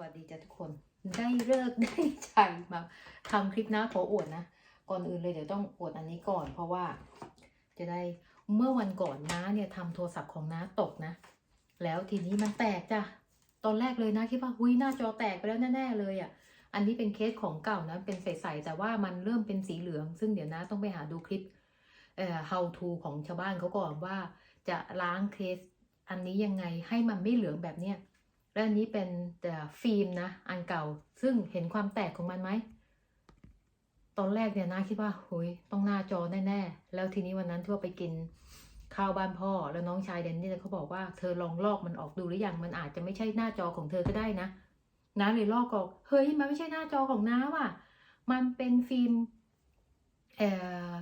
วัสดีจ้ะทุกคน ได้เลิกได้ชัยมาทำคลิปนะขออวดนะ ก่อนอื่นเลยเดี๋ยวต้องอวดอันนี้ก่อน เพราะว่า จะได้เมื่อวันก่อนน้าเนี่ยทำโทรศัพท์ของน้าตกนะ แล้วทีนี้มันแตกจ้ะตอนแรกเลยนะคิดว่าหุยหน้าจอแตกไปแล้วแน่ๆเลยอะ่ะอันนี้เป็นเคสของเก่านะเป็นใสๆแต่ว่ามันเริ่มเป็นสีเหลือง ซึ่งเดี๋ยวนะต้องไปหาดูคลิปเอ่อ how to ของชาวบ้านเขาก่อนว่า จะล้างเคสอันนี้ยังไงให้มันไม่เหลืองแบบเนี้ย และอันนี้เป็นแต่ฟิล์มนะ อันเก่า ซึ่งเห็นความแตกของมันไหม ตอนแรกเนี่ยนะคิดว่าหุยต้องหน้าจอแน่ๆ แล้วทีนี้วันนั้นที่ว่าไปกินข้าวบ้านพ่อ แล้วน้องชายเดนนี่เขาบอกว่าเธอลองลอกมันออกดูหรือยัง มันอาจจะไม่ใช่หน้าจอของเธอก็ได้นะน้าเลยลอกออก เฮ้ย มันไม่ใช่หน้าจอของน้าว่ะ มันเป็นฟิล์มเอ่อ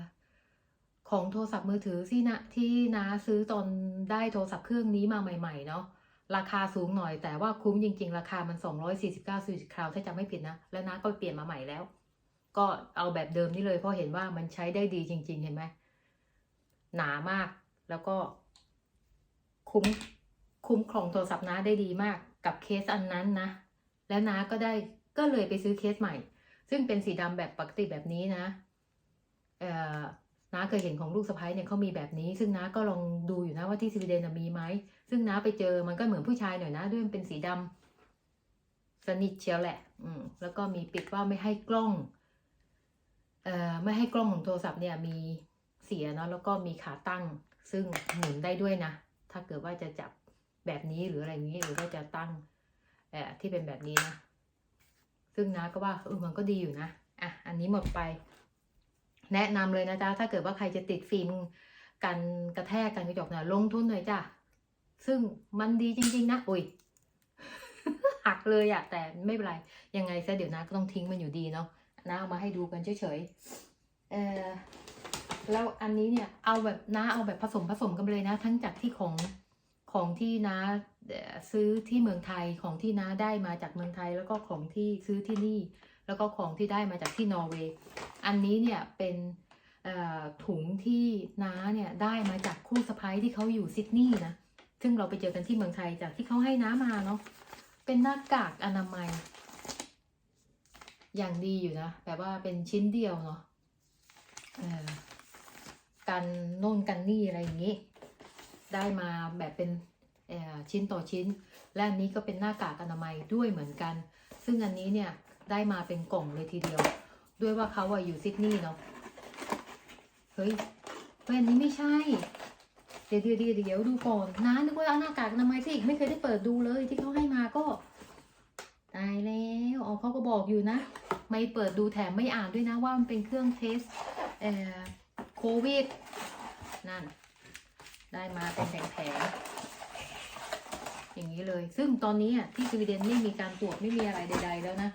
ของโทรศัพท์มือถือที่นะที่น้าซื้อตอนได้โทรศัพท์เครื่องนี้มาใหม่ ๆ เนาะ ราคาสูงหน่อยแต่ว่าคุ้มจริง ๆ ราคามัน 249สิคราวถ้าจำไม่ผิดนะ แล้วน้าก็เปลี่ยนมาใหม่แล้ว ก็เอาแบบเดิมนี่เลยเพราะเห็นว่ามันใช้ได้ดีจริง ๆ เห็นไหมหนามากแล้วก็ คุ้มคุ้มครองโทรศัพท์น้าได้ดีมากกับเคสอันนั้นนะ แล้วน้าก็ได้ก็เลยไปซื้อเคสใหม่ ซึ่งเป็นสีดำแบบปกติแบบนี้นะ เอ่อ น้าเคยเห็นของลูกสะพ้ายเนี่ยเขามีแบบนี้ ซึ่งน้าก็ลองดูอยู่นะว่าที่สวีเดนมีไหมซึ่งน้าไปเจอมันก็เหมือนผู้ชายหน่อยนะด้วยมันเป็นสีดำสนิทเชียวแหละ อืมแล้วก็มีปิดว่าไม่ให้กล้องเอ่อไม่ให้กล้องของโทรศัพท์เนี่ยมีเสียเนาะแล้วก็มีขาตั้ง ซึ่งหมุนได้ด้วยนะ ถ้าเกิดว่าจะจับแบบนี้หรืออะไรอย่างนี้หรือว่าจะตั้งเอ่อที่เป็นแบบนี้นะซึ่งน้าก็ว่าเออมันก็ดีอยู่นะอะอันนี้หมดไป แนะนำเลยนะจ๊ะถ้าเกิดว่าใครจะติดฟิล์มกันกระแทกกันกระจกเนะลงทุนหน่อยจ้ะซึ่งมันดีจริง ๆ นะอุ้ยหักเลยอะแต่ไม่เป็นไร ยังไงซะเดี๋ยวนะก็ต้องทิ้งมันอยู่ดีเนาะนะเอามาให้ดูกันเฉยๆเออแล้วอันนี้เนี่ยเอาแบบน้าเอาแบบผสมผสมกันเลยนะ ทั้งจากที่ของของที่น้าซื้อที่เมืองไทยของที่น้าได้มาจากเมืองไทย แล้วก็ของที่ซื้อที่นี่ แล้วก็ของที่ได้มาจากที่นอร์เวย์ อันนี้เนี่ยเป็นถุงที่น้าเนี่ยได้มาจากคู่สะพ้ายที่เขาอยู่ซิดนีย์นะ ซึ่งเราไปเจอกันที่เมืองไทยจากที่เขาให้น้ามาเนาะ เป็นหน้ากากอนามัย อย่างดีอยู่นะ แบบว่าเป็นชิ้นเดียวเนาะกันโน่นกันนี่อะไรอย่างนี้ ได้มาแบบเป็นชิ้นต่อชิ้น และอันนี้ก็เป็นหน้ากากอนามัยด้วยเหมือนกัน ซึ่งอันนี้เนี่ย ได้มาเป็นกล่องเลยทีเดียว ด้วยว่าเขาอะอยู่ซิดนีย์เนาะเฮ้ยเฮ้ยอันนี้ไม่ใช่เดี๋ยวเดี๋ยวเดี๋ยวเดี๋ยวดูก่อนนะนึกว่าเอาหน้ากากอนามัยสิไม่เคยได้เปิดดูเลยที่เขาให้มาก็ตายแล้วอ๋อเขาก็บอกอยู่นะ ไม่เปิดดูแถมไม่อ่านด้วยนะว่ามันเป็นเครื่องเทสเอ่อโควิดนั่น ได้มาเป็นแผงๆอย่างนี้เลย ซึ่งตอนนี้อะที่สวีเดนไม่มีการตรวจไม่มีอะไรใด ๆ แล้วนะ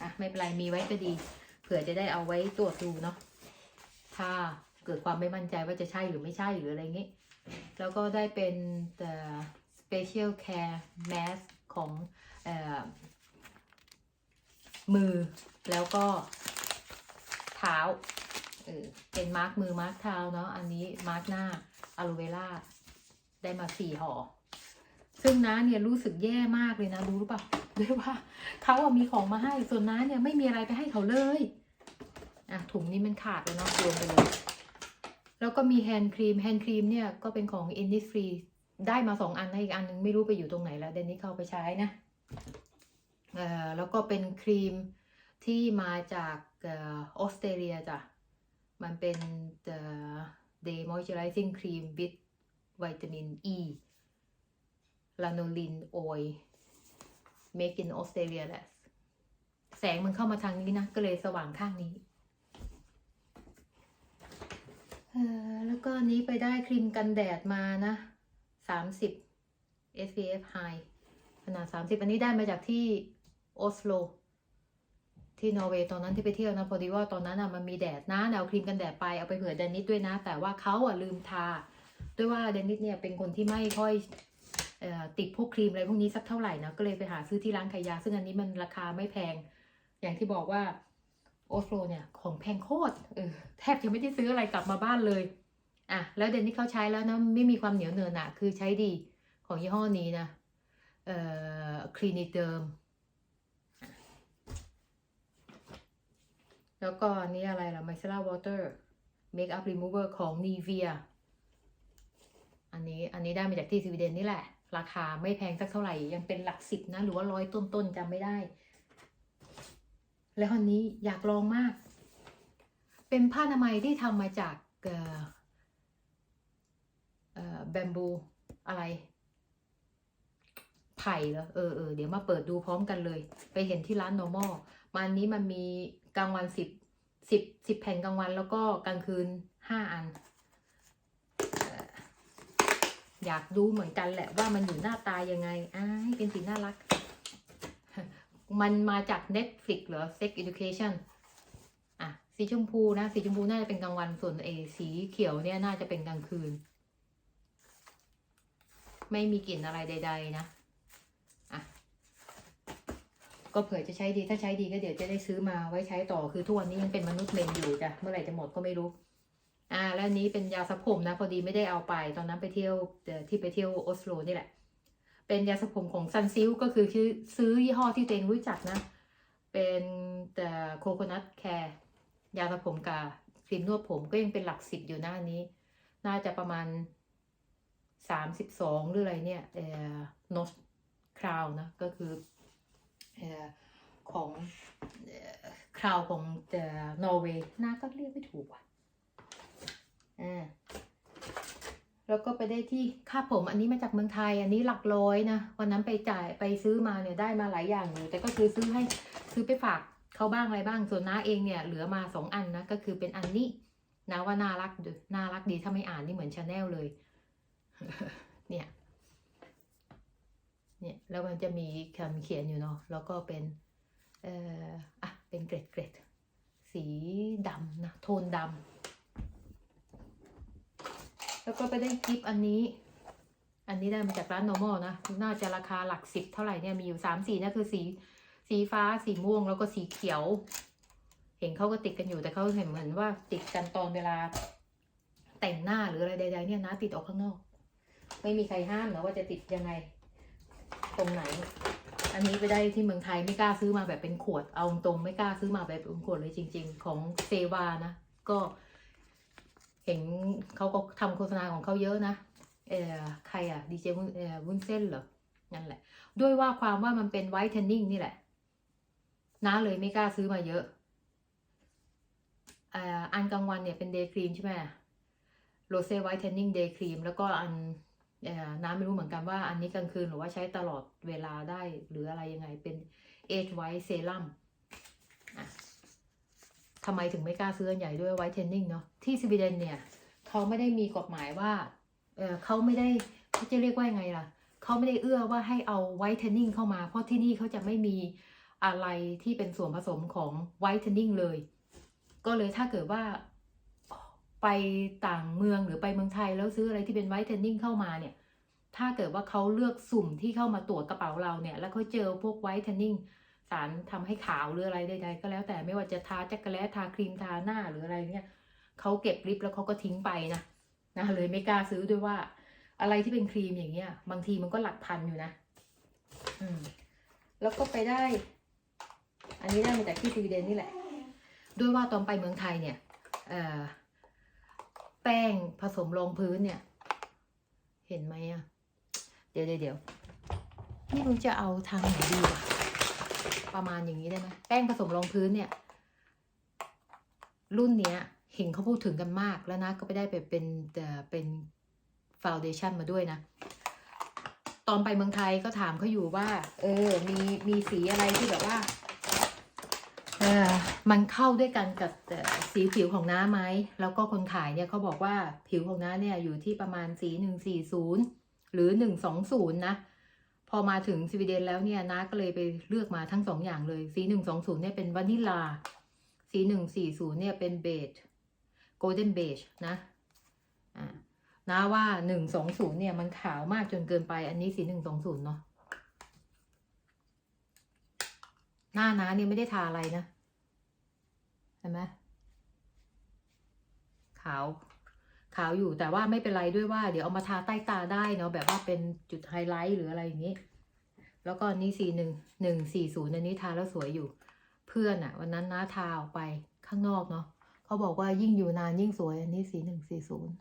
อะไม่เป็นไรมีไว้ก็ดี เผื่อจะได้เอาไว้ตรวจดูเนาะถ้าเกิดความไม่มั่นใจว่าจะใช่หรือไม่ใช่หรืออะไรเงี้ยแล้วก็ได้เป็น the special care mask ของออมือแล้วก็เท้าเออเป็นมาร์กมือมาร์กเท้าเนาะอันนี้มาร์กหน้าอะโลเวล่าได้มาสี่ห่อ ซึ่งน้าเนี่ยรู้สึกแย่มากเลยนะรู้หรือเปล่าด้วยว่าเขาอะมีของมาให้ส่วนน้าเนี่ยไม่มีอะไรไปให้เขาเลยอะถุงนี้มันขาดเลยเนาะรวมไปเลยแล้วก็มีแฮนด์ครีมแฮนด์ครีมเนี่ยก็เป็นของ Innisfree ได้มาสองอันนะอีกอันนึงไม่รู้ไปอยู่ตรงไหนแล้วเดนนี้เขาไปใช้นะเอ่อแล้วก็เป็นครีมที่มาจากออสเตรเลียจ้ะ มันเป็น the day moisturizing cream with vitamin E lanolin oil make in Australia แหละแสงมันเข้ามาทางนี้นะ ก็เลยสว่างข้างนี้เออแล้วก็นี้ไปได้ครีมกันแดดมานะสามสิบ SPF high ขนาดสามสิบอันนี้ได้มาจากที่โอสโลที่นอร์เวย์ตอนนั้นที่ไปเที่ยวนะ พอดีว่าตอนนั้นอะมันมีแดดนะเอาครีมกันแดดไปเอาไปเผื่อเดนนิสด้วยนะ แต่ว่าเขาอะลืมทา ด้วยว่าเดนนิสเนี่ยเป็นคนที่ไม่ค่อย ติดพวกครีมอะไรพวกนี้สักเท่าไหร่นะ ก็เลยไปหาซื้อที่ร้านขายยา ซึ่งอันนี้มันราคาไม่แพง อย่างที่บอกว่าโอสโลเนี่ยของแพงโคตรเออแทบจะไม่ได้ซื้ออะไรกลับมาบ้านเลย อะ แล้วเดนนี่เขาใช้แล้วนะไม่มีความเหนียวเนินอะคือใช้ดีของยี่ห้อนี้นะเอ่อคลีนิเดิมแล้วก็นี่อะไรล่ะมิเซล่าวอเตอร์เมคอัพรีมูเวอร์ของนีเวียอันนี้อันนี้ได้มาจากที่สวีเดนนี่แหละ ราคาไม่แพงสักเท่าไหร่ ยังเป็นหลักสิบนะ หรือว่าร้อยต้นๆจำไม่ได้ แล้วอันนี้อยากลองมาก เป็นผ้าอนามัยที่ทำมาจากเอ่อเอ่อแบมบูอะไรไผ่เหรอเออเออเดี๋ยวมาเปิดดูพร้อมกันเลย ไปเห็นที่ร้าน normal มันนี้มันมีกลางวันสิบสิบสิบแผ่นกลางวันแล้วก็กลางคืนห้าอัน อยากดูเหมือนกันแหละว่ามันอยู่หน้าตายังไงอ้ายเป็นสีน่ารัก มันมาจาก Netflix เหรอ Sex Education อะ สีชมพูนะ สีชมพูน่าจะเป็นกลางวันส่วนเอสีเขียวเนี่ยน่าจะเป็นกลางคืน ไม่มีกลิ่นอะไรใด ๆ นะอะก็เผื่อจะใช้ดีถ้าใช้ดีก็เดี๋ยวจะได้ซื้อมาไว้ใช้ต่อคือทุกวันนี้ยังเป็นมนุษย์เมนอยู่จ้ะเมื่อไหร่จะหมดก็ไม่รู้ อ่าแล้วนี้เป็นยาสระผมนะ พอดีไม่ได้เอาไป ตอนนั้นไปเที่ยวที่ไปเที่ยวออสโลนี่แหละ เป็นยาสระผมของซันซิลก็คือซื้อยี่ห้อที่ตัวเองรู้จักนะ เป็นแต่โคโคนัทแคร์ยาสระผมกับครีมนวดผมก็ยังเป็นหลักสิบอยู่หน้านี้ น่าจะประมาณสามสิบสองหรืออะไรเนี่ยเอ่อนอสคราวนะ ก็คือเอ่อของคราวของเอ่อนอร์เวย์หน้าก็เรียกไม่ถูกว่ะ อ่าแล้วก็ไปได้ที่ค่าผมอันนี้มาจากเมืองไทย อันนี้หลักร้อยนะวันนั้นไปจ่ายไปซื้อมาเนี่ยได้มาหลายอย่างอยู่แต่ก็คือซื้อให้ซื้อไปฝากเขาบ้างอะไรบ้าง ส่วนน้าเองเนี่ยเหลือมาสองอันนะก็คือเป็นอันนี้นะว่าน่ารักดีน่ารักดีถ้าไม่อ่านนี่เหมือนชาแนลเลย เนี่ยเนี่ยแล้วมันจะมีคำเขียนอยู่เนาะแล้วก็เป็นเอ่ออะเป็นเกรดเกรดสีดำนะโทนดำ แล้วก็ไปได้กิฟต์อันนี้ อันนี้ได้มาจากร้าน normal นะ น่าจะราคาหลักสิบเท่าไหร่เนี่ยมีอยู่สามสีนะคือสีสีฟ้าสีม่วงแล้วก็สีเขียว เห็นเขาก็ติดกันอยู่แต่เขาเห็นเหมือนว่าติดกันตอนเวลา แต่งหน้าหรืออะไรใดๆเนี่ยนะติดออกข้างนอก ไม่มีใครห้ามนะว่าจะติดยังไง ตรงไหน อันนี้ไปได้ที่เมืองไทยไม่กล้าซื้อมาแบบเป็นขวดเอาตรงไม่กล้าซื้อมาแบบเป็นขวดเลยจริง ๆ ของเซวานะก็ เห็นเขาก็ทำโฆษณาของเขาเยอะนะเออใครอะดีเจวุ้นเส้นเหรอนั่นแหละ ด้วยว่าความว่ามันเป็นไวท์เทนนิ่งนี่แหละน้าเลยไม่กล้าซื้อมาเยอะอ่าอันกลางวันเนี่ยเป็นเดย์ครีมใช่ไหมโรเซ่ไวท์เทนนิ่งเดย์ครีมแล้วก็อันเอ่อน้าไม่รู้เหมือนกันว่าอันนี้กลางคืนหรือว่าใช้ตลอดเวลาได้หรืออะไรยังไงเป็นเอ e ไว ท์เซรั่มอะทำไมถึงไม่กล้าซื้ออันใหญ่ด้วยไวท์เทนนิ่งเนาะที่สวีเดนเนี่ยเขาไม่ได้มีกฎหมายว่าเออเขาไม่ได้เขาจะเรียกว่ายังไงล่ะเขาไม่ได้เอื้อว่าให้เอาไวท์เทนนิ่งเข้ามา เพราะที่นี่เขาจะไม่มีอะไรที่เป็นส่วนผสมของไวท์เทนนิ่งเลย ก็เลยถ้าเกิดว่าไปต่างเมืองหรือไปเมืองไทยแล้วซื้ออะไรที่เป็นไวท์เทนนิ่งเข้ามาเนี่ย ถ้าเกิดว่าเขาเลือกสุ่มที่เข้ามาตรวจกระเป๋าเราเนี่ย แล้วเขาเจอพวกไวท์เทนนิ่ง สารทำให้ขาวหรืออะไรใดๆก็แล้วแต่ไม่ว่าจะทาจักรแล้ทาครีมทาหน้าหรืออะไรเนี่ยเขาเก็บริบแล้วเขาก็ทิ้งไปนะนะเลยไม่กล้าซื้อด้วยว่า อะไรที่เป็นครีมอย่างเงี้ย บางทีมันก็หลักพันอยู่นะ อืม แล้วก็ไปได้ อันนี้ได้มาจากที่สวีเดนนี่แหละ ด้วยว่าตอนไปเมืองไทยเนี่ยเอ่อแป้งผสมรองพื้นเนี่ย เห็นไหมอะเดี๋ยวเดี๋ยวเดี๋ยวไม่รู้จะเอาทางไหนดีวะ ประมาณอย่างนี้ได้ไหมแป้งผสมรองพื้นเนี่ย รุ่นเนี้ยเห็นเขาพูดถึงกันมากแล้วนะ ก็ไปได้ไปเป็นเออเป็นฟาวเดชันมาด้วยนะ ตอนไปเมืองไทยก็ถามเขาอยู่ว่า เออ มีมีสีอะไรที่แบบว่าเออมันเข้าด้วยกันกับสีผิวของน้าไหม แล้วก็คนขายเนี่ยเขาบอกว่าผิวของน้าเนี่ยอยู่ที่ประมาณสีหนึ่งสี่ศูนย์หรือหนึ่งสองศูนย์นะ พอมาถึงสวีเดนแล้วเนี่ยน้าก็เลยไปเลือกมาทั้งสองอย่างเลย สีหนึ่งสองศูนย์เนี่ยเป็นวานิลา สีหนึ่งสี่ศูนย์เนี่ยเป็นเบจโกลเด้นเบจนะอ่านะว่าหนึ่งสองศูนย์เนี่ยมันขาวมากจนเกินไป อันนี้สีหนึ่งสองศูนย์เนาะหน้าน้าเนี่ยไม่ได้ทาอะไรนะเห็นไหมขาว ขาวอยู่แต่ว่าไม่เป็นไรด้วยว่าเดี๋ยวเอามาทาใต้ตาได้เนาะแบบว่าเป็นจุดไฮไลท์หรืออะไรอย่างนี้ แล้วก็นี้สีหนึ่งหนึ่งสี่ศูนย์อันนี้ทาแล้วสวยอยู่ เพื่อนอะวันนั้นน้าทาออกไปข้างนอกเนาะเขาบอกว่ายิ่งอยู่นานยิ่งสวย อันนี้สีหนึ่งสี่ศูนย์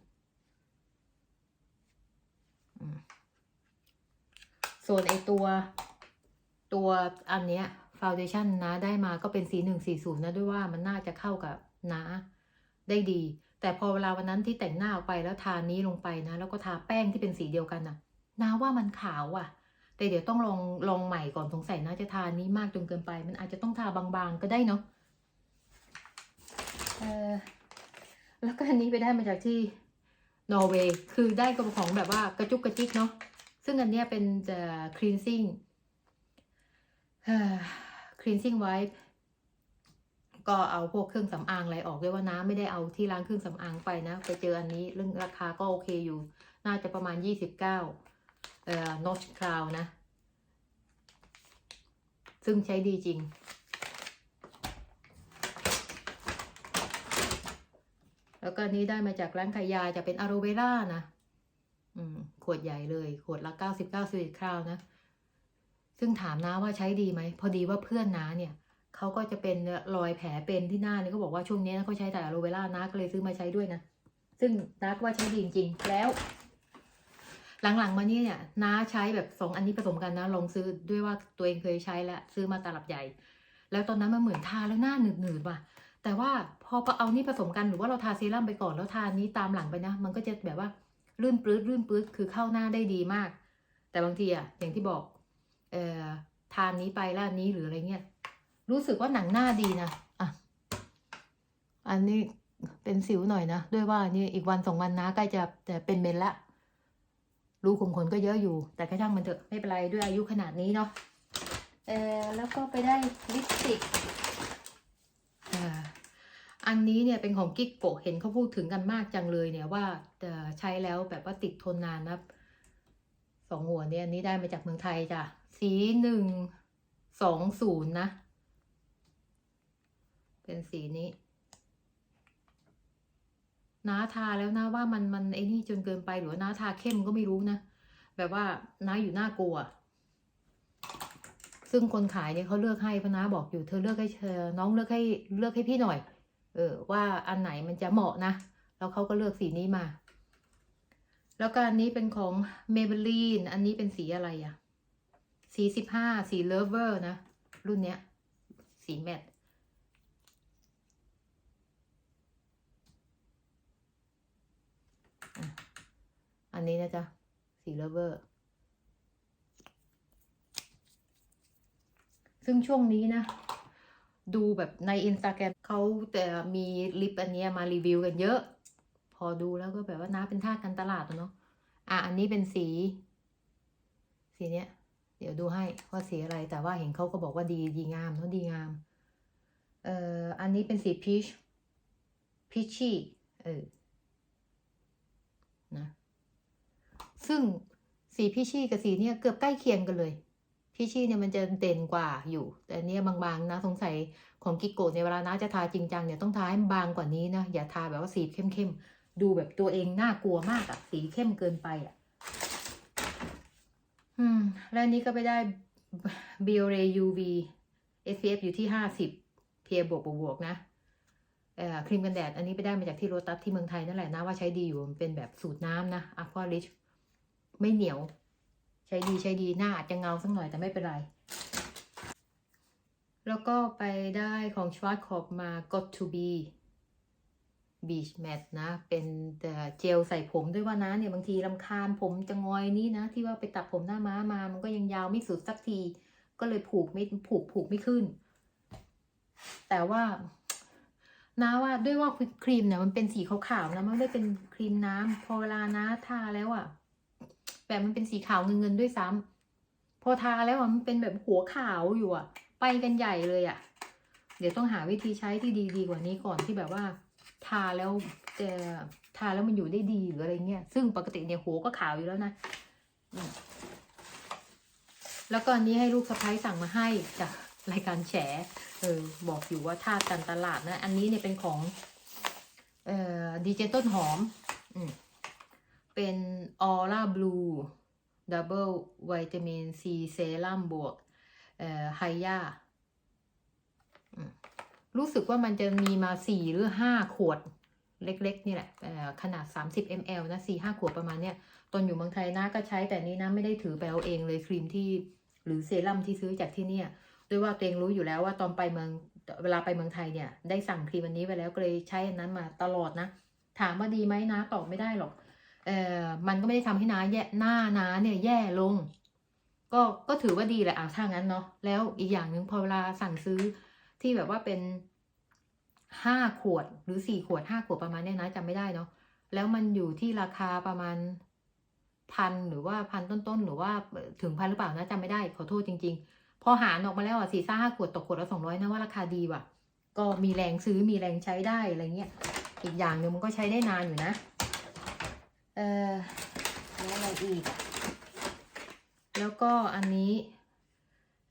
ส่วนไอตัวตัวอันเนี้ยฟาวเดชั่นนะได้มาก็เป็นสีหนึ่งสี่ศูนย์นะด้วยว่ามันน่าจะเข้ากับน้าได้ดี แต่พอเวลาวันนั้นที่แต่งหน้าออกไปแล้วทานี้ลงไปนะ แล้วก็ทาแป้งที่เป็นสีเดียวกันนะน้าว่ามันขาวอะ แต่เดี๋ยวต้องลองลองใหม่ก่อนสงสัยน่าจะทานี้มากจนเกินไป มันอาจจะต้องทาบางๆก็ได้เนาะเออแล้วก็อันนี้ไปได้มาจากที่นอร์เวย์คือได้กับของแบบว่ากระจุกกระจิกเนาะซึ่งอันเนี้ยเป็นจะ cleansing cleansing wipe ก็เอาพวกเครื่องสำอางอะไรออกด้วยว่าน้ำไม่ได้เอาที่ร้านเครื่องสำอางไปนะ ไปเจออันนี้เรื่องราคาก็โอเคอยู่ น่าจะประมาณ 29เอ่อ notch cloud นะ ซึ่งใช้ดีจริง แล้วก็นี้ได้มาจากร้านขายยาจะเป็นอะโรเวรานะอืมขวดใหญ่เลย ขวดละ99สวิตคราวนะ ซึ่งถามน้าว่าใช้ดีไหม พอดีว่าเพื่อนน้าเนี่ย เขาก็จะเป็นรอยแผลเป็นที่หน้าเนี่เขาบอกว่าช่วงนี้เขาใช้แต่อะโรเวราน้าก็เลยซื้อมาใช้ด้วยนะ ซึ่งน้าก็ว่าใช้ดีจริงๆแล้ว หลังๆมานี่เนี่ยน้าใช้แบบสองอันนี้ผสมกันนะลองซื้อด้วยว่าตัวเองเคยใช้แล้วซื้อมาตลับใหญ่ แล้วตอนนั้นมันเหมือนทาแล้วหน้าหนืดๆว่ะแต่ว่าพอเอานี่ผสมกันหรือว่าเราทาเซรั่มไปก่อนแล้วทานี้ตามหลังไปนะ มันก็จะแบบว่าลื่นปลื้ดลื่นปลื้ดคือเข้าหน้าได้ดีมาก แต่บางทีอะอย่างที่บอกเอ่อทานนี้ไปแล้วอันนี้หรืออะไรเงี้ย รู้สึกว่าหนังหน้าดีนะอะอันนี้เป็นสิวหน่อยนะด้วยว่านี่อีกวันสองวันนะใกล้จะจะเป็นเมนละรูขุมขนก็เยอะอยู่ แต่ก็ช่างมันเถอะไม่เป็นไรด้วยอายุขนาดนี้เนาะเออแล้วก็ไปได้ลิปสติกอ่าอันนี้เนี่ยเป็นของกิ๊กโกะเห็นเขาพูดถึงกันมากจังเลยเนี่ยว่าใช้แล้วแบบว่าติดทนนานนะสองหัวเนี่ยอันนี้ได้มาจากเมืองไทยจ้ะสีหนึ่งสองศูนย์นะ เป็นสีนี้น้าทาแล้วนะว่ามันมันไอ้นี่จนเกินไปหรือว่าน้าทาเข้มก็ไม่รู้นะ แบบว่าน้าอยู่หน้ากลัว ซึ่งคนขายเนี่ยเขาเลือกให้เพราะน้าบอกอยู่เธอเลือกให้เธอน้องเลือกให้เลือกให้พี่หน่อย เออ ว่าอันไหนมันจะเหมาะนะ แล้วเขาก็เลือกสีนี้มา แล้วก็อันนี้เป็นของ Maybelline อันนี้เป็นสีอะไรอะสีสิบห้าสี Lover นะ รุ่นเนี้ย สีแมต อันนี้นะจ๊ะ สี Lover ซึ่งช่วงนี้นะ ดูแบบในอินสตาแกรมเขาแต่มีลิปอันนี้มารีวิวกันเยอะ พอดูแล้วก็แบบว่าน้าเป็นท่ากันตลาดเนาะอะ อันนี้เป็นสี สีเนี้ย เดี๋ยวดูให้ว่าสีอะไร แต่ว่าเห็นเขาก็บอกว่าดีดีงามเนาะดีงาม เอ่อ อันนี้เป็นสีพีชพีชี่เออ นะซึ่งสีพีชี่กับสีเนี้ยเกือบใกล้เคียงกันเลย พีชี่เนี่ยมันจะเด่นกว่าอยู่ แต่เนี้ยบางๆนะสงสัยของกิโกะในเวลานะจะทาจริงจังเนี่ยต้องทาให้มันบางกว่านี้นะอย่าทาแบบว่าสีเข้มๆดูแบบตัวเองน่ากลัวมากอะสีเข้มเกินไปอะอืมและอันนี้ก็ไปได้ Biore UV SPF อยู่ที่ห้าสิบ PA บวกบวกนะ ครีมกันแดด อันนี้ไปได้มาจากที่โรตัสที่เมืองไทยนั่นแหละนะว่าใช้ดีอยู่มันเป็นแบบสูตรน้ำนะ Aqua Rich ไม่เหนียว ใช้ดีใช้ดีหน้าอาจจะเงาสักหน่อยแต่ไม่เป็นไร แล้วก็ไปได้ของ s c h w a r z k o p มา Got to be Beach Matte นะ เป็นเจลใส่ผมด้วยว่านะเนี่ยบางทีรำคาญผมจะงอยนี่นะ ที่ว่าไปตัดผมหน้าม้ามา มันก็ยังยาวไม่สุดสักที ก็เลยผูกไม่ผูกผูกไม่ขึ้น แต่ว่า น้าว่าด้วยว่าครีมเนี่ยมันเป็นสีขาวๆนะมันไม่ได้เป็นครีมน้ำพอเวลานะทาแล้วอะแบบมันเป็นสีขาวเงินๆด้วยซ้ำพอทาแล้วมันเป็นแบบหัวขาวอยู่อะไปกันใหญ่เลยอะเดี๋ยวต้องหาวิธีใช้ที่ดีดีกว่านี้ก่อนที่แบบว่า ทาแล้วจะทาแล้วมันอยู่ได้ดีหรืออะไรเงี้ยซึ่งปกติเนี่ยหัวก็ขาวอยู่แล้วนะแล้วก็อันนี้ให้ลูกสะพ้ยสั่งมาให้จากรายการแฉ เออบอกอยู่ว่าทากันตลาดนะ อันนี้เนี่ยเป็นของเอ่อดีเจต้นหอมอืมเป็นออร่าบลูดับเบิลวิตามินซีเซรั่มบวกเอ่อไฮยารู้สึกว่ามันจะมีมาสี่หรือห้าขวดเล็กๆ นี่แหละขนาด 30 ml นะสี่ห้าขวดประมาณเนี้ย ตอนอยู่เมืองไทยนะก็ใช้แต่นี้นะ ไม่ได้ถือไปเอาเองเลยครีมที่ หรือเซรั่มที่ซื้อจากที่เนี่ย ด้วยว่าตัวเองรู้อยู่แล้วว่าตอนไปเมืองเวลาไปเมืองไทยเนี่ย ได้สั่งครีมอันนี้ไปแล้วก็เลยใช้อันนั้นมาตลอดนะ ถามว่าดีไหมนะตอบไม่ได้หรอกเออมันก็ไม่ได้ทำให้น้าแย่หน้าน้าเนี่ยแย่ลง ก็ก็ถือว่าดีแหละอะถ้างั้นเนาะแล้วอีกอย่างหนึ่งพอเวลาสั่งซื้อที่แบบว่าเป็นห้าขวดหรือสี่ขวดห้าขวดประมาณเนี้ยนะจำไม่ได้เนาะแล้วมันอยู่ที่ราคาประมาณพันหรือว่าพันต้นๆ หรือว่าถึงพันหรือเปล่านะจำไม่ได้ขอโทษจริง ๆ พอหารออกมาแล้วอะสี่ซ่าห้าขวดตกขวดละสองร้อยนะว่าราคาดีว่ะ ก็มีแรงซื้อมีแรงใช้ได้อะไรเงี้ยอีกอย่างหนึ่งมันก็ใช้ได้นานอยู่นะ เอ่อแล้วอะไรอีก แล้วก็อันนี้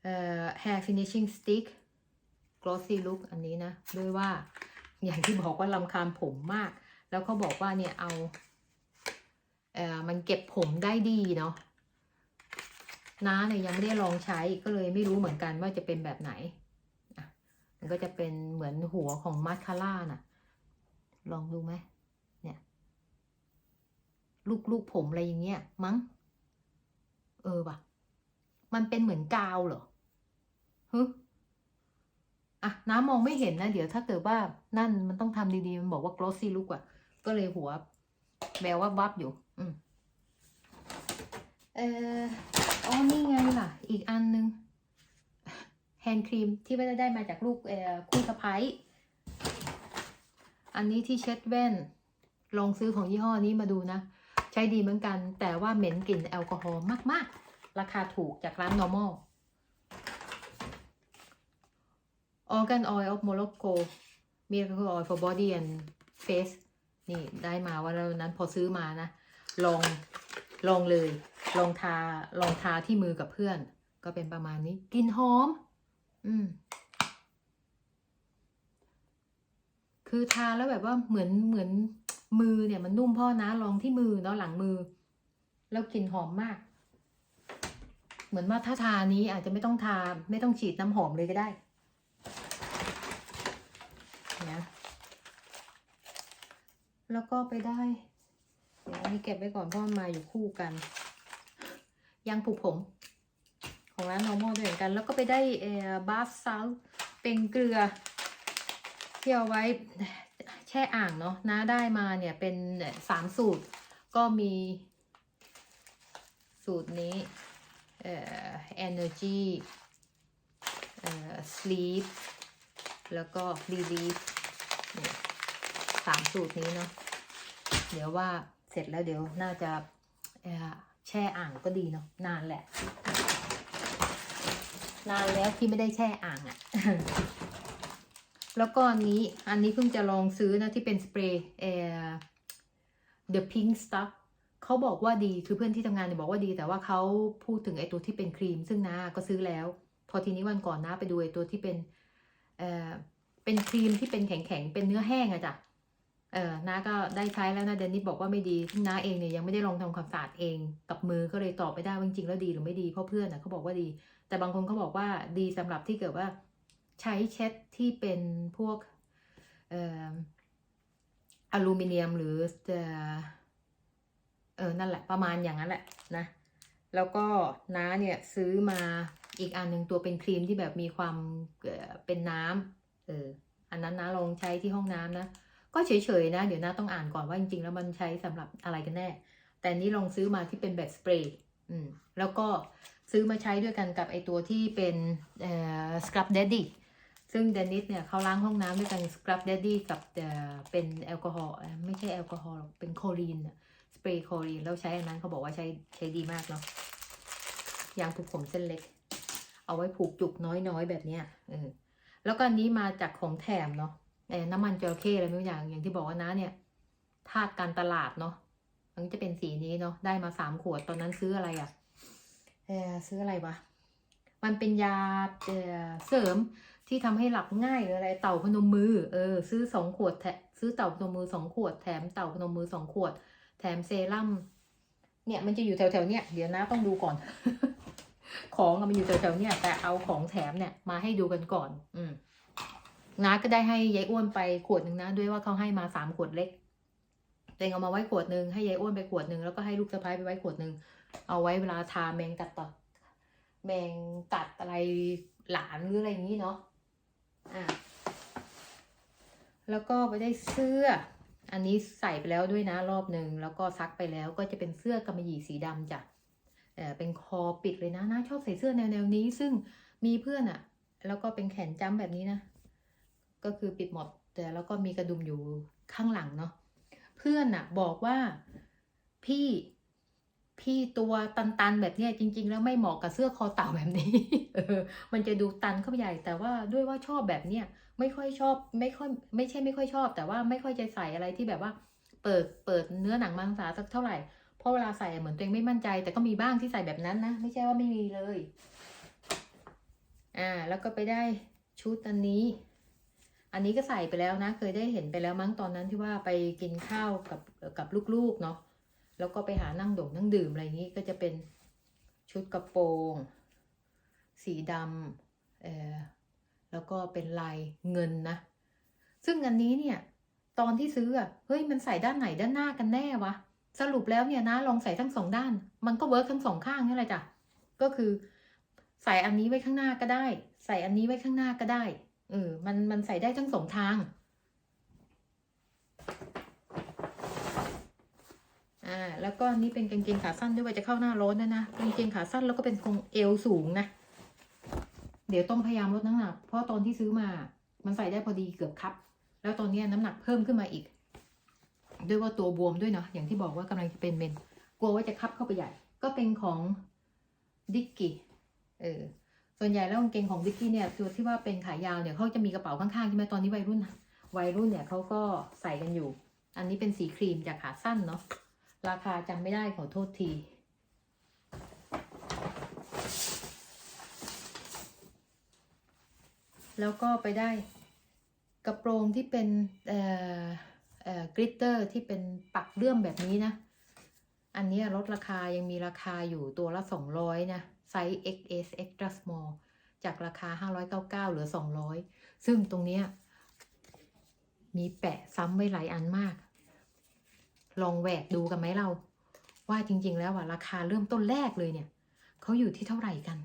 เอ่อ hair finishing stick glossy look อันนี้นะ ด้วยว่าอย่างที่บอกว่าลำคาญผมมาก แล้วเขาบอกว่าเนี่ยเอาเอ่อมันเก็บผมได้ดีเนาะ น้าเนี่ยยังไม่ได้ลองใช้ก็เลยไม่รู้เหมือนกันว่าจะเป็นแบบไหนอะมันก็จะเป็นเหมือนหัวของมัสคาร่าน่ะ ลองดูไหมลูกลูกผมอะไรอย่างเงี้ย มั้ง เออว่ะ มันเป็นเหมือนกาวเหรอฮึอะน้ำมองไม่เห็นนะ เดี๋ยวถ้าเกิดว่านั่นมันต้องทำดีๆ มันบอกว่า glossy look อะ ก็เลยหัวแบวว่าบับอยู่ อืมเออ อ๋อนี่ไงล่ะ อีกอันนึงแฮนด์ครีมที่ไม่ได้ได้มาจากลูกคู่สะพ้ายอันนี้ที่เช็ดแว่น ลองซื้อของยี่ห้อนี้มาดูนะ ใช้ดีเหมือนกัน แต่ว่าเหม็นกลิ่นแอลกอฮอล์มาก ๆ ราคาถูกจากร้าน normal organ oil of Morocco miracle oil for body and face นี่ได้มาว่าแล้วนั้นพอซื้อมานะ ลอง ลองเลย ลองทา ลองทาที่มือกับเพื่อน ก็เป็นประมาณนี้กลิ่นหอม อืม คือทาแล้วแบบว่าเหมือนเหมือนมือเนี่ยมันนุ่มพ่อนะลองที่มือเนาะหลังมือ แล้วกลิ่นหอมมาก เหมือนว่าถ้าทานี้อาจจะไม่ต้องทา ไม่ต้องฉีดน้ำหอมเลยก็ได้นะแล้วก็ไปได้ เดี๋ยวนี้เก็บไว้ก่อนเพราะมันมาอยู่คู่กัน ยางผูกผม ของร้าน normal ด้วยเหมือนกัน แล้วก็ไปได้เอ่อบาสซัลเป็นเกลือที่เอาไว้แช่อ่างเนาะน้าได้มาเนี่ยเป็นสามสูตร ก็มีสูตรนี้เอ่อ energy เอ่อ sleep แล้วก็ relief สามสูตรนี้เนาะเดี๋ยวว่า เสร็จแล้วเดี๋ยวน่าจะแช่อ่างก็ดีเนาะนานแหละ นานแล้วที่ไม่ได้แช่อ่างอะ่ะ แล้วก็อันนี้อันนี้เพิ่งจะลองซื้อนะที่เป็นสเปรย์เออ the pink stuff เขาบอกว่าดีคือเพื่อนที่ทำงานเนี่ยบอกว่าดี แต่ว่าเขาพูดถึงไอตัวที่เป็นครีม ซึ่งนาก็ซื้อแล้ว พอทีนี้วันก่อนนะไปดูไอตัวที่เป็นเออเป็นครีมที่เป็นแข็งๆเป็นเนื้อแห้งอะจ้ะ เออน้าก็ได้ใช้แล้วนะเดนนิสบอกว่าไม่ดีน้าเองเนี่ยยังไม่ได้ลองทำความสะอาดเองกับมือก็เลยตอบไม่ได้ว่าจริงๆแล้วดีหรือไม่ดีเพราะเพื่อนนะเขาบอกว่าดี แต่บางคนเขาบอกว่าดีสำหรับที่เกิดว่าใช้เช็ดที่เป็นพวกเอ่ออลูมิเนียมหรือเออเออนั่นแหละประมาณอย่างนั้นแหละนะแล้วก็น้าเนี่ยซื้อมาอีกอันหนึ่งตัวเป็นครีมที่แบบมีความเออเป็นน้ำเอออันนั้นนะลองใช้ที่ห้องน้ำนะ ก็เฉยๆนะ เดี๋ยวน้าต้องอ่านก่อนว่าจริงๆ แล้วมันใช้สำหรับอะไรกันแน่ แต่นี้ลองซื้อมาที่เป็นแบบสเปรย์อืมแล้วก็ซื้อมาใช้ด้วยกันกับไอตัวที่เป็นเอ่อ Scrub Daddy ซึ่งเดนิสเนี่ยเขาล้างห้องน้ำด้วยกัน Scrub Daddy กับเอ่อเป็นแอลกอฮอล์ไม่ใช่แอลกอฮอล์หรอกเป็นโคลีนสเปรย์โคลีนแล้วใช้อันนั้นเขาบอกว่าใช้ใช้ดีมากเนาะยางผูกผมเส้นเล็ก เอาไว้ผูกจุกน้อยๆ แบบเนี้ยเออแล้วก็อันนี้มาจากของแถมเนาะ น้ำมันจระเข้อะไรไม่รู้อย่าง อย่างที่บอกว่านะเนี่ยธาตุการตลาดเนาะมันจะเป็นสีนี้เนาะได้มาสามขวดตอนนั้นซื้ออะไรอะ่ะเออซื้ออะไรวะมันเป็นยาเออเสริมที่ทำให้หลับง่ายหรืออะไรเต่าพนมมือเออซื้อสองขวดแถซื้อเต่าพนมมือสองขวดแถมเต่าพนมมือสองขวด แถมเซรั่มเนี่ยมันจะอยู่แถวๆเนี่ยเดี๋ยวนะต้องดูก่อน ของมันอยู่แถวๆเนี่ยแต่เอาของแถมเนี่ยมาให้ดูกันก่อน อืม น้าก็ได้ให้ยายอ้วนไปขวดหนึ่งนะ ด้วยว่าเขาให้มาสามขวดเล็กเองเอามาไว้ขวดหนึ่งให้ยายอ้วนไปขวดหนึ่งแล้วก็ให้ลูกสะพ้ายไปไว้ขวดหนึ่งเอาไว้เวลาทาแมงกัดต่อแมงกัดอะไรหลานหรืออะไรอย่างนี้เนาะอะแล้วก็ไปได้เสื้อ อันนี้ใส่ไปแล้วด้วยนะรอบหนึ่งแล้วก็ซักไปแล้วก็จะเป็นเสื้อกำมะหยี่สีดำจ้ะเออเป็นคอปิดเลยนะน่าชอบใส่เสื้อแนวแนวนี้ซึ่งมีเพื่อนอะแล้วก็เป็นแขนจ้ำแบบนี้นะ ก็คือปิดหมดแต่แล้วก็มีกระดุมอยู่ข้างหลังเนาะเพื่อนอะบอกว่าพี่พี่ตัวตันๆแบบเนี้ยจริง ๆ แล้วไม่เหมาะกับเสื้อคอเต่าแบบนี้เออมันจะดูตันเข้าไปใหญ่ แต่ว่าด้วยว่าชอบแบบเนี้ยไม่ค่อยชอบไม่ค่อยไม่ใช่ไม่ค่อยชอบ แต่ว่าไม่ค่อยจะใส่อะไรที่แบบว่า เปิดเปิดเนื้อหนังมังสาสักเท่าไหร่เพราะเวลาใส่เหมือนตัวเองไม่มั่นใจ แต่ก็มีบ้างที่ใส่แบบนั้นนะไม่ใช่ว่าไม่มีเลย อ่า แล้วก็ไปได้ชุดอันนี้ อันนี้ก็ใส่ไปแล้วนะ เคยได้เห็นไปแล้วมั้งตอนนั้นที่ว่าไปกินข้าวกับกับลูกๆเนาะแล้วก็ไปหานั่งด่งนั่งดื่มอะไรอย่างนี้ก็จะเป็นชุดกระโปรง สีดำเออแล้วก็เป็นลายเงินนะ ซึ่งอันนี้เนี่ย ตอนที่ซื้ออะเฮ้ยมันใส่ด้านไหนด้านหน้ากันแน่วะสรุปแล้วเนี่ยนะลองใส่ทั้งสองด้าน มันก็เวิร์กทั้งสองข้างนี่แหละจ้ะก็คือ ใส่อันนี้ไว้ข้างหน้าก็ได้ ใส่อันนี้ไว้ข้างหน้าก็ได้ เออ มันมันใส่ได้ทั้งสองทาง อ่า แล้วก็นี่เป็นกางเกงขาสั้นด้วยว่าจะเข้าหน้าร้อนนะนะกางเกงขาสั้นแล้วก็เป็นทรงเอวสูงนะ เดี๋ยวต้องพยายามลดน้ำหนัก เพราะตอนที่ซื้อมา มันใส่ได้พอดีเกือบคับ แล้วตอนนี้น้ำหนักเพิ่มขึ้นมาอีก ด้วยว่าตัวบวมด้วยเนาะ อย่างที่บอกว่ากำลังจะเป็นเมนกลัวว่าจะคับเข้าไปใหญ่ ก็เป็นของดิกกี้ เออ ส่วนใหญ่แล้วกางเกงของดิกกี้เนี่ยตัวที่ว่าเป็นขายาวเนี่ยเขาจะมีกระเป๋าข้างๆใช่ไหมตอนนี้วัยรุ่นวัยรุ่นเนี่ยเขาก็ใส่กันอยู่ อันนี้เป็นสีครีมจากขาสั้นเนาะราคาจำไม่ได้ขอโทษที แล้วก็ไปได้กระโปรงที่เป็นเอ่อเอ่อกริตเตอร์ที่เป็นปักเลื่อมแบบนี้นะ อันนี้ลดราคายังมีราคาอยู่ตัวละ 200 นะ ไซส์ XS Extra Small จากราคา 599 เหลือ 200 ซึ่งตรงเนี้ยมีแปะซ้ำไว้หลายอันมาก ลองแหวกดูกันไหมเรา ว่าจริง ๆ แล้วว่าราคาเริ่มต้นแรกเลยเนี่ยเขาอยู่ที่เท่าไหร่กัน